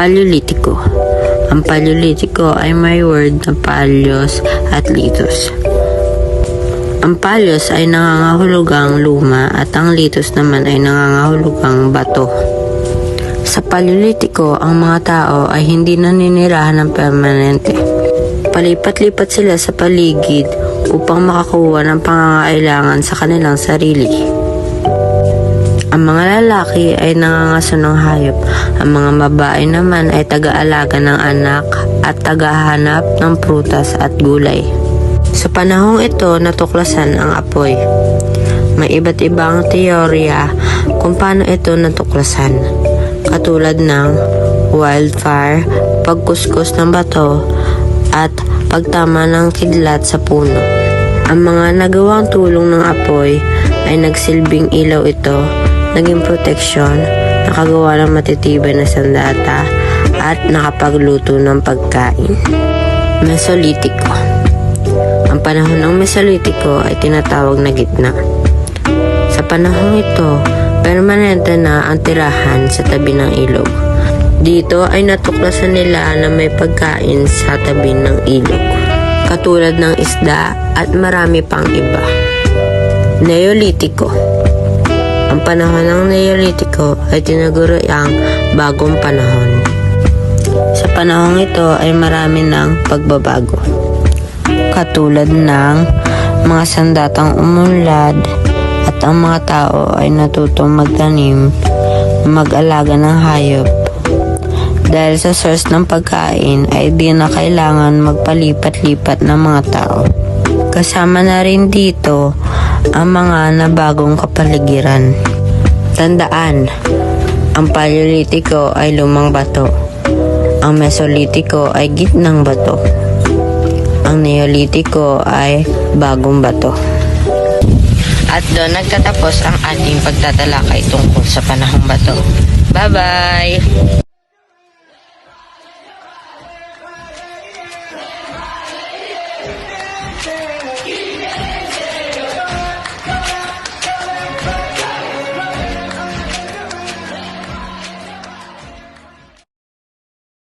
Paleolitiko Ang Paleolitiko ay may word na paleos at litos. Ang palyos ay nangangahulugang luma at ang litos naman ay nangangahulugang bato. Sa Paleolitiko, ang mga tao ay hindi naninirahan ng permanente. Palipat-lipat sila sa paligid upang makakuha ng pangangailangan sa kanilang sarili. Ang mga lalaki ay nangangaso ng hayop. Ang mga babae naman ay taga-alaga ng anak at tagahanap ng prutas at gulay. Sa panahong ito, natuklasan ang apoy. May iba't ibang teorya kung paano ito natuklasan. Katulad ng wildfire, pagkuskus ng bato, at pagtama ng kidlat sa puno. Ang mga nagawang tulong ng apoy ay nagsilbing ilaw ito, naging proteksyon, nakagawa ng matitibay na sandata, at nakapagluto ng pagkain. Mesolitiko Ang panahon ng Mesolitiko ay tinatawag na gitna. Sa panahong ito, permanente na ang tirahan sa tabi ng ilog. Dito ay natuklasan nila na may pagkain sa tabi ng ilog. Katulad ng isda at marami pang iba. Neolitiko Ang panahon ng Neolitiko ay tinaguro ang bagong panahon. Sa panahong ito ay marami ng pagbabago. Katulad ng mga sandatang umunlad at ang mga tao ay natutong magtanim, mag-alaga ng hayop. Dahil sa source ng pagkain ay di na kailangan magpalipat-lipat ng mga tao. Kasama na rin dito ang mga nabagong kapaligiran. Tandaan, ang Paleolitiko ay lumang bato. Ang Mesolitiko ay gitnang bato. Ang Neolitiko ay bagong bato. At doon nagtatapos ang ating pagtatalakay tungkol sa panahong bato. Bye-bye!